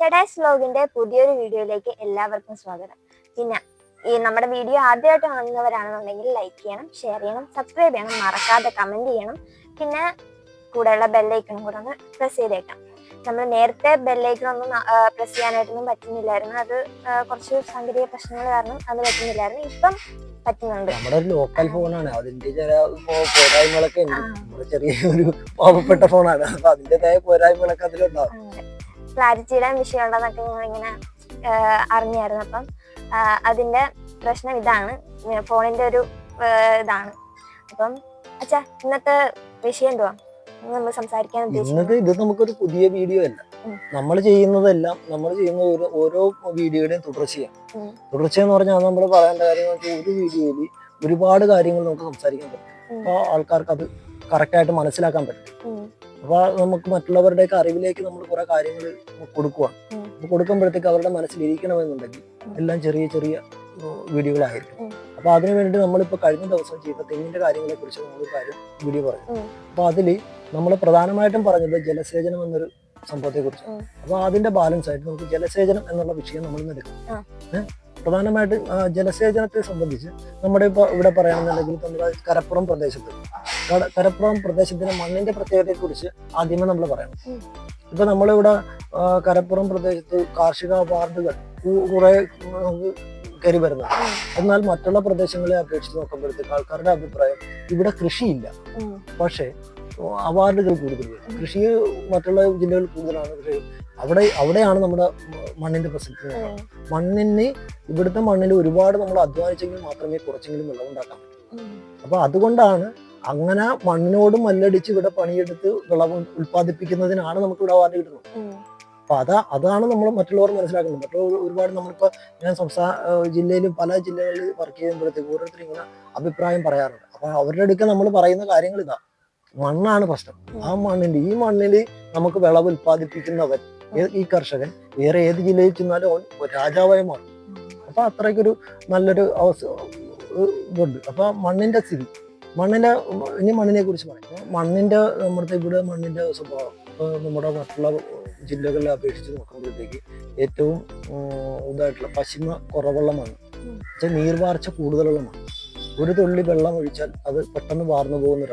ചേട്ടാസ് വ്ലോഗിന്റെ പുതിയൊരു വീഡിയോയിലേക്ക് എല്ലാവർക്കും സ്വാഗതം. പിന്നെ ഈ നമ്മുടെ വീഡിയോ ആദ്യമായിട്ട് കാണുന്നവരാണെന്നുണ്ടെങ്കിൽ ലൈക്ക് ചെയ്യണം ഷെയർ ചെയ്യണം സബ്സ്ക്രൈബ് ചെയ്യണം മറക്കാതെ കമന്റ് ചെയ്യണം. പിന്നെ കൂടെയുള്ള ബെല്ലൈക്കണും കൂടെ ഒന്ന് പ്രസ് ചെയ്തേക്കാം നമ്മൾ നേരത്തെ ബെല്ലൈക്കണൊന്നും പ്രസ് ചെയ്യാനായിട്ടൊന്നും പറ്റുന്നില്ലായിരുന്നു. അത് കുറച്ച് സാങ്കേതിക പ്രശ്നങ്ങൾ കാരണം അത് പറ്റുന്നില്ലായിരുന്നു. ഇപ്പം പറ്റുന്നുണ്ട്. നമ്മുടെ ഒരു ലോക്കൽ ഫോണാണ് അതിന്റെ ചില പോരായ്മകളൊക്കെ ഉണ്ട്. നമ്മുടെ ചെറിയ ഒരു പാവപ്പെട്ട ഫോണാണ് അപ്പൊ അതിന്റേതായ പോരായ്മകളൊക്കെ അതിലുണ്ടാവും ക്ലാരിറ്റിയുടെ വിഷയം ഉണ്ടെന്നൊക്കെ ഞങ്ങൾ ഇങ്ങനെ അറിഞ്ഞായിരുന്നു. അപ്പം അതിന്റെ പ്രശ്നം ഇതാണ്. ഫോണിന്റെ ഒരു ഇതാണ്. അപ്പം അച്ഛാ ഇന്നത്തെ വിഷയം എന്തുവാ? നമ്മൾ സംസാരിക്കാൻ ഉദ്ദേശിക്കുന്നത്? ഇത് നമുക്കൊരു പുതിയ വീഡിയോ അല്ല. നമ്മൾ ചെയ്യുന്നതെല്ലാം നമ്മൾ ചെയ്യുന്ന ഓരോ ഓരോ വീഡിയോയുടെയും തുടർച്ചയാണ്. തുടർച്ചയെന്ന് പറഞ്ഞാൽ നമ്മൾ പറയേണ്ട കാര്യങ്ങൾ വെച്ചാൽ ഒരു വീഡിയോയിൽ ഒരുപാട് കാര്യങ്ങൾ നമുക്ക് സംസാരിക്കാൻ പറ്റും. അപ്പോൾ ആൾക്കാർക്ക് അത് കറക്റ്റായിട്ട് മനസ്സിലാക്കാൻ പറ്റും. അപ്പോൾ അപ്പൊ നമുക്ക് മറ്റുള്ളവരുടെയൊക്കെ അറിവിലേക്ക് നമ്മൾ കുറെ കാര്യങ്ങൾ കൊടുക്കുവാണ്. അപ്പോൾ കൊടുക്കുമ്പോഴത്തേക്ക് അവരുടെ മനസ്സിലിരിക്കണമെന്നുണ്ടെങ്കിൽ. എല്ലാം ചെറിയ ചെറിയ വീഡിയോകളായിരിക്കും. അപ്പോൾ അപ്പൊ അതിനു വേണ്ടി നമ്മളിപ്പോ കഴിഞ്ഞ ദിവസം ചെയ്ത തെങ്ങിന്റെ കാര്യങ്ങളെ കുറിച്ച് നമ്മൾ കാര്യം വീഡിയോ പറഞ്ഞു. അപ്പോൾ അപ്പൊ അതിൽ നമ്മൾ പ്രധാനമായിട്ടും പറഞ്ഞത് ജലസേചനം എന്നൊരു സംഭവത്തെ കുറിച്ച് അപ്പൊ അതിന്റെ ബാലൻസ് ആയിട്ട് നമുക്ക് ജലസേചനം എന്നുള്ള വിഷയം നമ്മൾ ഇന്ന് എടുക്കും. പ്രധാനമായിട്ട് ജലസേചനത്തെ സംബന്ധിച്ച് നമ്മുടെ ഇപ്പൊ ഇവിടെ പറയുകയാണെന്നുണ്ടെങ്കിൽ നമ്മുടെ കരപ്പുറം പ്രദേശത്ത് കരപ്പുറം പ്രദേശത്തിന്റെ മണ്ണിന്റെ പ്രത്യേകതയെ കുറിച്ച് ആദ്യമേ നമ്മൾ പറയണം. ഇപ്പൊ നമ്മളിവിടെ കരപ്പുറം പ്രദേശത്ത് കാർഷിക വാർഡുകൾ കു- കുറെ നമുക്ക് കയറി വരുന്നത് എന്നാൽ മറ്റുള്ള പ്രദേശങ്ങളെ അപേക്ഷിച്ച് നോക്കുമ്പോഴത്തേക്ക് ആൾക്കാരുടെ അഭിപ്രായം ഇവിടെ കൃഷിയില്ല. പക്ഷേ അവാർഡുകൾ കൂടുതൽ. കൃഷി മറ്റുള്ള ജില്ലകളിൽ കൂടുതലാണ്. പക്ഷേ അവിടെ അവിടെയാണ് നമ്മുടെ മണ്ണിന്റെ പ്രസക്തി. മണ്ണിന് ഇവിടുത്തെ മണ്ണിൽ ഒരുപാട് നമ്മൾ അധ്വാനിച്ചെങ്കിൽ മാത്രമേ കുറച്ചെങ്കിലും വിളവുണ്ടാക്കാൻ പറ്റൂ. അപ്പൊ അതുകൊണ്ടാണ് അങ്ങനെ മണ്ണിനോട് മല്ലടിച്ച് ഇവിടെ പണിയെടുത്ത് വിളവ് ഉത്പാദിപ്പിക്കുന്നതിനാണ് നമുക്ക് ഇവിടെ അവാർഡ് കിട്ടുന്നത്. അപ്പൊ അതാ അതാണ് നമ്മൾ മറ്റുള്ളവർ മനസ്സിലാക്കുന്നത്. മറ്റുള്ളവർ ഒരുപാട് നമ്മളിപ്പോ ഞാൻ സംസ്ഥാന ജില്ലയിലും പല ജില്ലകളിൽ വർക്ക് ചെയ്യുമ്പോഴത്തേക്ക് ഓരോരുത്തരും ഇങ്ങനെ അഭിപ്രായം പറയാറുണ്ട്. അപ്പൊ അവരുടെ അടുക്ക നമ്മൾ പറയുന്ന കാര്യങ്ങൾ ഇതാ മണ്ണാണ് പ്രശ്നം. ആ മണ്ണിന്റെ ഈ മണ്ണിൽ നമുക്ക് വിളവ് ഉൽപ്പാദിപ്പിക്കുന്നവൻ ഈ കർഷകൻ വേറെ ഏത് ജില്ലയിൽ ചെന്നാലും അവൻ രാജാവായി മാറും. അപ്പൊ അത്രയ്ക്കൊരു നല്ലൊരു അവസ്ഥ ഇതുണ്ട്. അപ്പൊ മണ്ണിന്റെ സ്ഥിതി. മണ്ണിന്റെ ഇനി മണ്ണിനെ കുറിച്ച് പറയാം. മണ്ണിന്റെ നമ്മുടെ ഇവിടെ മണ്ണിന്റെ സ്വഭാവം. ഇപ്പൊ നമ്മുടെ മറ്റുള്ള ജില്ലകളെ അപേക്ഷിച്ച് നോക്കുമ്പോഴത്തേക്ക് ഏറ്റവും ഇതായിട്ടുള്ള പശിമ കുറവുള്ള മണ്ണ്. വെച്ചാൽ നീർവാർച്ച കൂടുതലുള്ള മണ്ണ്. ഒരു തുള്ളി വെള്ളം ഒഴിച്ചാൽ അത് പെട്ടെന്ന് വാർന്നു പോകുന്ന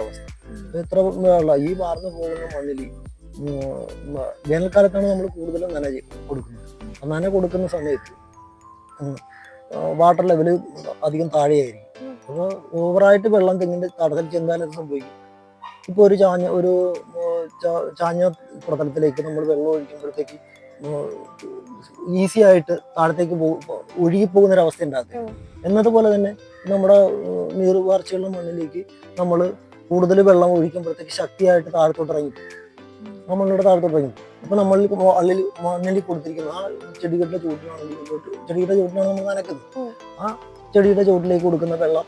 വെള്ളം ഈ വാർന്നു പോകുന്ന മണ്ണിൽ വേനൽക്കാലത്താണ് നമ്മൾ കൂടുതലും നന കൊടുക്കുന്നത്. നന കൊടുക്കുന്ന സമയത്ത് വാട്ടർ ലെവൽ അധികം താഴെയായിരിക്കും. അപ്പോൾ ഓവറായിട്ട് വെള്ളം തെങ്ങിന്റെ തടത്തിൽ ചെന്നാൽ അത് സംഭവിക്കും? ഇപ്പൊ ഒരു ചാഞ്ഞ ഒരു ചാഞ്ഞ പ്രതലത്തിലേക്ക് നമ്മൾ വെള്ളം ഒഴിക്കുമ്പോഴത്തേക്ക് ഈസി ആയിട്ട് താഴത്തേക്ക് പോ- ഒഴുകി പോകുന്ന ഒരു അവസ്ഥ ഉണ്ടാകും എന്നതുപോലെ തന്നെ നമ്മുടെ നീർ നീർവാർച്ചയുള്ള മണ്ണിലേക്ക് നമ്മൾ കൂടുതൽ വെള്ളം ഒഴിക്കുമ്പോഴത്തേക്ക് ശക്തിയായിട്ട് താഴത്തോട്ട് ഇറങ്ങി. ആ മണ്ണിലൂടെ താഴത്തോട്ട് ഇറങ്ങി. അപ്പൊ നമ്മൾ അള്ളിൽ മണ്ണിൽ കൊടുത്തിരിക്കുന്ന ആ ചെടികളുടെ ചൂട്ടിലാണെങ്കിൽ ഇങ്ങോട്ട് ചെടിയുടെ ചൂട്ടിലാണ് നമ്മൾ നനക്കുന്നത് ആ ചെടിയുടെ ചൂട്ടിലേക്ക് കൊടുക്കുന്ന വെള്ളം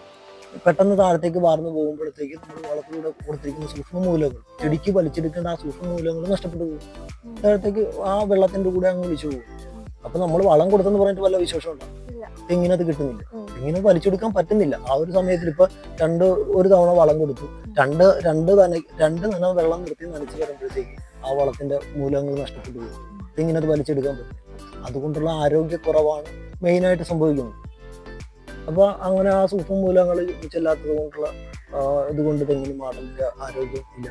പെട്ടെന്ന് താഴത്തേക്ക് വാർന്നു പോകുമ്പോഴത്തേക്ക് നമ്മൾ വളത്തിലൂടെ കൊടുത്തിരിക്കുന്ന സൂക്ഷ്മ മൂലങ്ങൾ ചെടിക്ക് വലിച്ചെടുക്കേണ്ട ആ സൂക്ഷ്മ മൂലങ്ങൾ നഷ്ടപ്പെട്ടു പോകും. താഴത്തേക്ക് ആ വെള്ളത്തിന്റെ കൂടെ അങ്ങ് വിളിച്ചു പോകും അപ്പൊ നമ്മൾ വളം കൊടുത്തെന്ന് പറഞ്ഞിട്ട് വല്ല വിശേഷം ഉണ്ടോ തെങ്ങിനത് കിട്ടുന്നില്ല. ഉം. തെങ്ങിന് വലിച്ചെടുക്കാൻ പറ്റുന്നില്ല. ആ ഒരു സമയത്തിൽ ഇപ്പൊ രണ്ട് ഒരു തവണ വളം കൊടുത്തു. രണ്ട് രണ്ട് നന രണ്ട് നന വെള്ളം നിർത്തി നനച്ച് വരുമ്പോഴത്തേക്ക് ആ വളത്തിന്റെ മൂലങ്ങൾ നഷ്ടപ്പെട്ടു പോകും തെങ്ങിനത് വലിച്ചെടുക്കാൻ പറ്റും അതുകൊണ്ടുള്ള ആരോഗ്യക്കുറവാണ് മെയിനായിട്ട് സംഭവിക്കുന്നത്. അപ്പൊ അങ്ങനെ ആ സൂക്ഷ്മ മൂലങ്ങൾ ചെല്ലാത്തത് കൊണ്ടുള്ള ഇതുകൊണ്ട് തെങ്ങിന് മാടന്റെ ആരോഗ്യം ഇല്ല.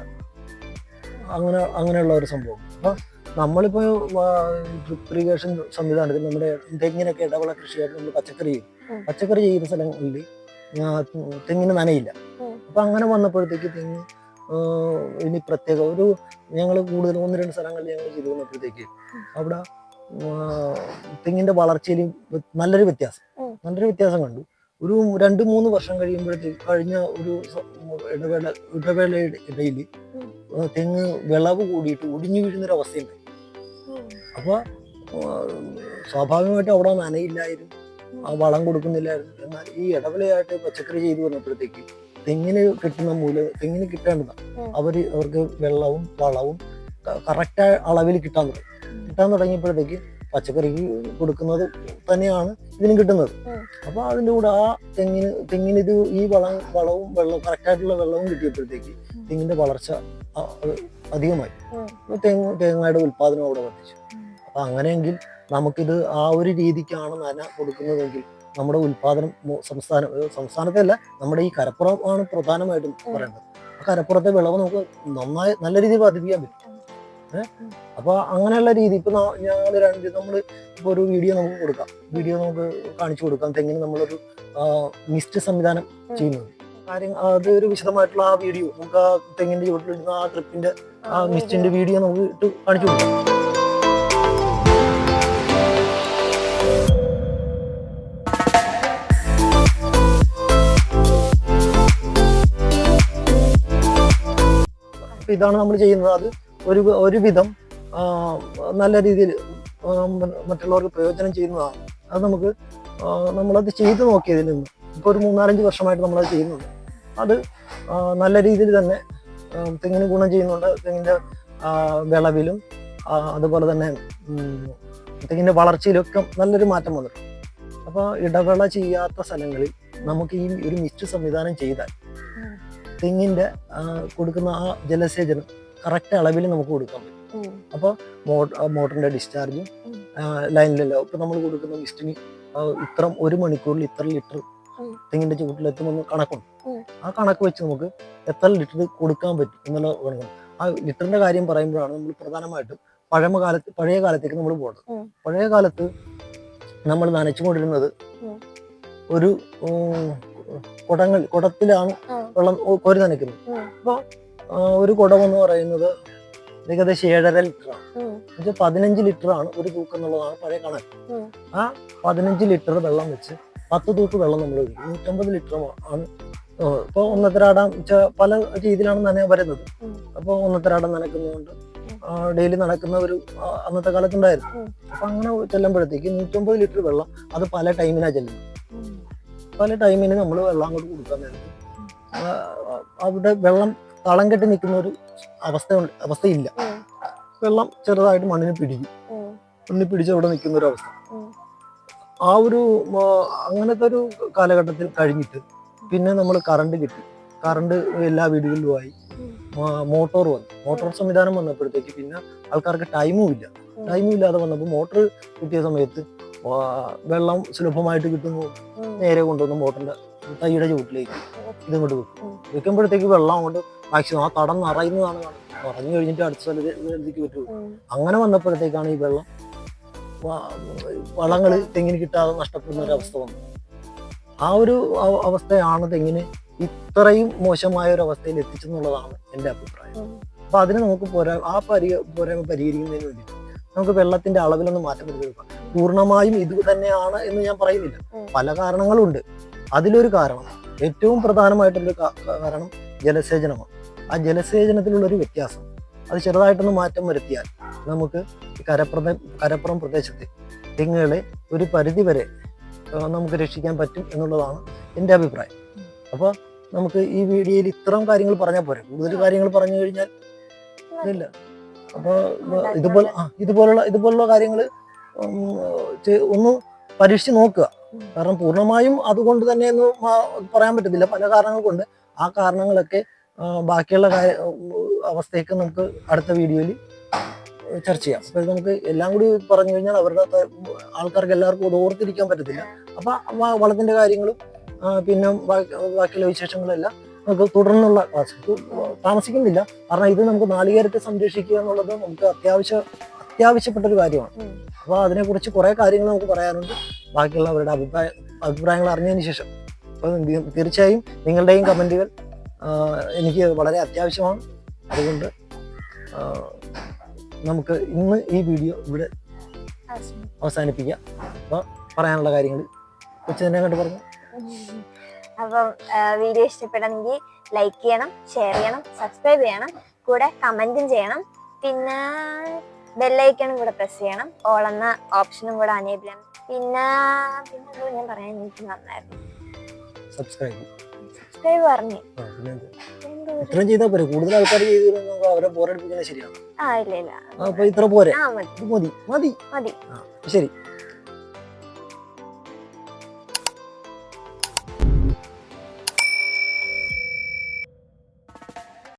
അങ്ങനെ അങ്ങനെയുള്ള ഒരു സംഭവം. അപ്പൊ നമ്മളിപ്പോ ഡ്രിപ്പ് ഇറിഗേഷൻ സംവിധാനത്തിൽ നമ്മുടെ തെങ്ങിനൊക്കെ ഇടവള കൃഷിയായിട്ട് നമ്മൾ പച്ചക്കറി ചെയ്യും. പച്ചക്കറി ചെയ്യുന്ന സ്ഥലങ്ങളിൽ തെങ്ങിന് നനയില്ല. അപ്പം അങ്ങനെ വന്നപ്പോഴത്തേക്ക് തെങ്ങ് ഇനി പ്രത്യേക ഒരു ഞങ്ങൾ കൂടുതൽ ഒന്ന് രണ്ട് സ്ഥലങ്ങളിൽ ഞങ്ങൾ ചെയ്തു വന്നപ്പോഴത്തേക്ക്. അവിടെ തെങ്ങിന്റെ വളർച്ചയിൽ നല്ലൊരു വ്യത്യാസം. നല്ലൊരു വ്യത്യാസം കണ്ടു. ഒരു രണ്ട് മൂന്ന് വർഷം കഴിയുമ്പോഴത്തേക്ക് കഴിഞ്ഞ ഒരു ഇടവേള ഇടവേളയുടെ ഇടയിൽ തെങ്ങ് വിളവ് കൂടിയിട്ട് ഒടിഞ്ഞു വീഴുന്നൊരു അവസ്ഥയുണ്ട് ഉം. സ്വാഭാവികമായിട്ട് അവിടെ നനയില്ലായിരുന്നു. ആ വളം കൊടുക്കുന്നില്ലായിരുന്നു. എന്നാൽ ഈ ഇടവിളയായിട്ട് പച്ചക്കറി ചെയ്തു വന്നപ്പോഴത്തേക്ക് തെങ്ങിന് കിട്ടുന്ന മൂല തെങ്ങിന് കിട്ടേണ്ടതാണ്. അവർ അവർക്ക് വെള്ളവും വളവും കറക്റ്റ് അളവിൽ കിട്ടാൻ തുടങ്ങി. കിട്ടാൻ തുടങ്ങിയപ്പോഴത്തേക്ക് പച്ചക്കറിക്ക് കൊടുക്കുന്നത് തന്നെയാണ് ഇതിനും കിട്ടുന്നത്. അപ്പോൾ അപ്പൊ അതിന്റെ കൂടെ ആ തെങ്ങിന് തെങ്ങിന് ഇത് ഈ വളം വളവും വെള്ളവും കറക്റ്റായിട്ടുള്ള വെള്ളവും കിട്ടിയപ്പോഴത്തേക്ക്. തെങ്ങിന്റെ വളർച്ച അധികമായി. തേങ്ങ തെങ്ങ് തേങ്ങയുടെ ഉൽപാദനം അവിടെ വർദ്ധിച്ചു. അപ്പൊ അങ്ങനെയെങ്കിൽ നമുക്കിത് ആ ഒരു രീതിക്കാണ് നന കൊടുക്കുന്നതെങ്കിൽ നമ്മുടെ ഉൽപാദനം സംസ്ഥാനം സംസ്ഥാനത്തല്ല നമ്മുടെ ഈ കരപ്പുറമാണ് പ്രധാനമായിട്ടും. പറയുന്നത് ആ കരപ്പുറത്തെ വിളവ് നമുക്ക് നന്നായി നല്ല രീതിയിൽ വർദ്ധിപ്പിക്കാൻ പറ്റും. അപ്പൊ അങ്ങനെയുള്ള രീതി ഇപ്പൊ ഞങ്ങൾ രണ്ട് നമ്മൾ ഇപ്പൊ ഒരു വീഡിയോ നമുക്ക് കൊടുക്കാം. വീഡിയോ നമുക്ക് കാണിച്ചു കൊടുക്കാം. തെങ്ങിന് നമ്മളൊരു മിസ്റ്റ് സംവിധാനം. ചെയ്യുന്നത്. കാര്യം അത് ഒരു വിശദമായിട്ടുള്ള ആ വീഡിയോ നമുക്ക് ആ തെങ്ങിന്റെ ചുവട്ടിലിടുന്ന ആ ട്രിപ്പിന്റെ ആ മിസ്റ്റിന്റെ വീഡിയോ നമുക്ക് ഇട്ട് കാണിച്ചു കൊടുക്കാം. അപ്പൊ ഇതാണ് നമ്മൾ ചെയ്യുന്നത്. അത് ഒരു ഒരുവിധം നല്ല രീതിയിൽ മറ്റുള്ളവർക്ക് പ്രയോജനം ചെയ്യുന്നതാണ്. അത് നമുക്ക് നമ്മളത് ചെയ്തു നോക്കിയതിൽ നിന്ന് ഇപ്പോൾ ഒരു മൂന്നാലഞ്ച് വർഷമായിട്ട് നമ്മളത് ചെയ്യുന്നുണ്ട്. അത് നല്ല രീതിയിൽ തന്നെ തെങ്ങിന് ഗുണം ചെയ്യുന്നുണ്ട്. തെങ്ങിന്റെ വിളവിലും അതുപോലെ തന്നെ തെങ്ങിന്റെ വളർച്ചയിലൊക്കെ നല്ലൊരു മാറ്റം വന്നിട്ടുണ്ട്. അപ്പോൾ ഇടവേള ചെയ്യാത്ത സ്ഥലങ്ങളിൽ നമുക്ക് ഈ ഒരു മിസ്റ്റ് സംവിധാനം ചെയ്താൽ. തെങ്ങിന്റെ കൊടുക്കുന്ന ആ ജലസേചനം കറക്റ്റ് അളവിൽ നമുക്ക് കൊടുക്കാൻ പറ്റും. അപ്പോൾ മോട്ടറിന്റെ ഡിസ്ചാർജും. ലൈനിലല്ലോ ഇപ്പൊ നമ്മൾ കൊടുക്കുന്ന മിസ്റ്റിന് ഇത്ര ഒരു മണിക്കൂറിൽ ഇത്ര ലിറ്റർ തെങ്ങിന്റെ ചുവട്ടിലെത്തുമെന്ന് കണക്കുണ്ട്. ആ കണക്ക് വെച്ച് നമുക്ക് എത്ര ലിറ്റർ കൊടുക്കാൻ പറ്റും എന്നുള്ള കണക്കുണ്ട് ആ ലിറ്ററിന്റെ കാര്യം പറയുമ്പോഴാണ് നമ്മൾ പ്രധാനമായിട്ടും പഴമ കാലത്ത് പഴയ കാലത്തേക്ക് നമ്മൾ പോകുന്നത്. പഴയ കാലത്ത് നമ്മൾ നനച്ചുകൊണ്ടിരുന്നത് ഒരു കുടങ്ങൾ കുടത്തിലാണ്. വെള്ളം കോരി നനയ്ക്കുന്നു അപ്പൊ ഒരു കുടം എന്ന് പറയുന്നത് ഏകദേശം ഏഴര ലിറ്റർ ആണ് പതിനഞ്ച് ലിറ്റർ ആണ് ഒരു തൂക്കം എന്നുള്ളതാണ് പഴയ കണക്ക്. ആ പതിനഞ്ച് ലിറ്റർ വെള്ളം വെച്ച് പത്ത് തൂക്ക് വെള്ളം നമ്മൾ ഒഴിക്കും. നൂറ്റമ്പത് ലിറ്റർ ആണ്. ഇപ്പോൾ ഒന്നത്തരാടാം പല രീതിയിലാണ് നന വരുന്നത്. അപ്പൊ അപ്പോൾ ഒന്നത്തരാടം നനക്കുന്നതുകൊണ്ട് ഡെയിലി നടക്കുന്ന ഒരു അന്നത്തെ കാലത്തുണ്ടായിരുന്നു. അപ്പൊ അങ്ങനെ ചെല്ലുമ്പോഴത്തേക്ക് നൂറ്റമ്പത് ലിറ്റർ വെള്ളം അത് പല ടൈമിനാണ് ചെല്ലുന്നത്. പല ടൈമിന് നമ്മൾ വെള്ളം അങ്ങോട്ട് കൊടുക്കാൻ നേരത്ത് അവിടെ വെള്ളം തളം കെട്ടി നിൽക്കുന്ന ഒരു അവസ്ഥ അവസ്ഥയില്ല വെള്ളം ചെറുതായിട്ട് മണ്ണിന് പിടിക്കും. മണ്ണിൽ പിടിച്ച് അവിടെ നിൽക്കുന്ന ഒരു അവസ്ഥ ആ ഒരു അങ്ങനത്തെ ഒരു കാലഘട്ടത്തിൽ കഴിഞ്ഞിട്ട് പിന്നെ നമ്മൾ കറണ്ട് കിട്ടി. കറണ്ട് എല്ലാ വീടുകളിലും ആയി. മോട്ടോർ വന്നു. മോട്ടോർ സംവിധാനം വന്നപ്പോഴത്തേക്ക് പിന്നെ ആൾക്കാർക്ക് ടൈമും ഇല്ല. ടൈമും ഇല്ലാതെ വന്നപ്പോൾ മോട്ടോർ കിട്ടിയ സമയത്ത് വെള്ളം സുലഭമായിട്ട് കിട്ടുന്നു. നേരെ കൊണ്ടുവന്ന് മോട്ടറിന്റെ തൈയുടെ ചുവട്ടിലേക്ക് ഇതിങ്ങോട്ട് വെക്കും. വെക്കുമ്പോഴത്തേക്ക് വെള്ളം അങ്ങോട്ട് മാക്സിമം ആ തടം നിറയുന്നതാണ് നിറഞ്ഞു കഴിഞ്ഞിട്ട് അടുത്ത സ്ഥലത്തേക്ക് പറ്റുള്ളൂ. അങ്ങനെ വന്നപ്പോഴത്തേക്കാണ് ഈ വെള്ളം വളങ്ങൾ തെങ്ങിന് കിട്ടാതെ നഷ്ടപ്പെടുന്ന ഒരു അവസ്ഥ വന്നത്. ആ ഒരു അവസ്ഥയാണ് തെങ്ങിന് ഇത്രയും മോശമായ ഒരു അവസ്ഥയിൽ എത്തിച്ചെന്നുള്ളതാണ് എന്റെ അഭിപ്രായം. അപ്പൊ അതിന് നമുക്ക് പോരാ ആ പരി പോരായ്മ പരിഹരിക്കുന്നതിന് വേണ്ടി നമുക്ക് വെള്ളത്തിന്റെ അളവിലൊന്നും മാറ്റം വരുത്തിയെടുക്കാം പൂർണമായും ഇത് തന്നെയാണ് എന്ന് ഞാൻ പറയുന്നില്ല. പല പല കാരണങ്ങളുണ്ട്. അതിലൊരു കാരണം ഏറ്റവും പ്രധാനമായിട്ടുള്ള കാരണം ജലസേചനമാണ്. ആ ജലസേചനത്തിലുള്ളൊരു വ്യത്യാസം അത് ചെറുതായിട്ടൊന്ന് മാറ്റം വരുത്തിയാൽ നമുക്ക് കരപ്രദ കരപ്പുറം പ്രദേശത്തെ തെങ്ങുകളെ ഒരു പരിധി വരെ നമുക്ക് രക്ഷിക്കാൻ പറ്റും എന്നുള്ളതാണ് എന്റെ അഭിപ്രായം. അപ്പോൾ നമുക്ക് ഈ വീഡിയോയിൽ ഇത്രയും കാര്യങ്ങൾ പറഞ്ഞാൽ പോരെ? കൂടുതൽ കാര്യങ്ങൾ പറഞ്ഞു കഴിഞ്ഞാൽ ഇല്ല. അപ്പോൾ ഇതുപോലെ ഇതുപോലുള്ള ഇതുപോലുള്ള കാര്യങ്ങൾ ഒന്ന് പരീക്ഷിച്ച് നോക്കുക. കാരണം പൂർണമായും അതുകൊണ്ട് തന്നെ എന്ന് പറയാൻ പറ്റത്തില്ല. പല കാരണങ്ങൾ കൊണ്ട്. ആ കാരണങ്ങളൊക്കെ ബാക്കിയുള്ള കാര്യ അവസ്ഥയൊക്കെ നമുക്ക് അടുത്ത വീഡിയോയിൽ ചർച്ച ചെയ്യാം. അപ്പോൾ നമുക്ക് എല്ലാം കൂടി പറഞ്ഞു കഴിഞ്ഞാൽ അവരുടെ ആൾക്കാർക്ക് എല്ലാവർക്കും അത് ഓർത്തിരിക്കാൻ പറ്റത്തില്ല. അപ്പൊ വ- വളത്തിന്റെ കാര്യങ്ങളും പിന്നെ ബാക്കിയുള്ള വിശേഷങ്ങളെല്ലാം നമുക്ക് തുടർന്നുള്ള ക്ലാസ് താമസിക്കുന്നില്ല. കാരണം ഇത് നമുക്ക് നാളികേരത്തെ സംരക്ഷിക്കുക എന്നുള്ളത് നമുക്ക് അത്യാവശ്യ അത്യാവശ്യപ്പെട്ട ഒരു കാര്യമാണ് അപ്പൊ അപ്പോൾ അതിനെക്കുറിച്ച് കുറേ കാര്യങ്ങൾ നമുക്ക് പറയാനുണ്ട്. ബാക്കിയുള്ളവരുടെ അഭിപ്രായ അഭിപ്രായങ്ങൾ അറിഞ്ഞതിന് ശേഷം. അപ്പോൾ തീർച്ചയായും നിങ്ങളുടെയും കമന്റുകൾ എനിക്ക് വളരെ അത്യാവശ്യമാണ്. അതുകൊണ്ട് നമുക്ക് ഇന്ന് ഈ വീഡിയോ ഇവിടെ അവസാനിപ്പിക്കാം. അപ്പോൾ പറയാനുള്ള കാര്യങ്ങൾ കൊച്ചു കണ്ട് പറഞ്ഞു. അപ്പം വീഡിയോ ഇഷ്ടപ്പെടണമെങ്കിൽ ലൈക്ക് ചെയ്യണം ഷെയർ ചെയ്യണം സബ്സ്ക്രൈബ് ചെയ്യണം കൂടെ കമന്റും ചെയ്യണം. പിന്നെ ബെല്ലൈക്കണും കൂടെ പ്രസ് ചെയ്യണം. ഓൾ എന്ന ഓപ്ഷനും കൂടെ അനേബിൾ ചെയ്യണം. പിന്നെ പിന്നെ ഞാൻ പറയാൻ എനിക്ക് നന്നായിരുന്നു. സബ്സ്ക്രൈബ് സബ്സ്ക്രൈബ് പറഞ്ഞു. ഇത്രയും ചെയ്താൽ പോരെ. കൂടുതൽ ആൾക്കാർ ചെയ്തു അവരെ ബോറടിപ്പിക്കുന്നത് ശരിയാണ് ആ ഇല്ല ഇല്ല. അപ്പൊ ഇത്ര പോരെ. മതി. മതി. മതി. ശരി.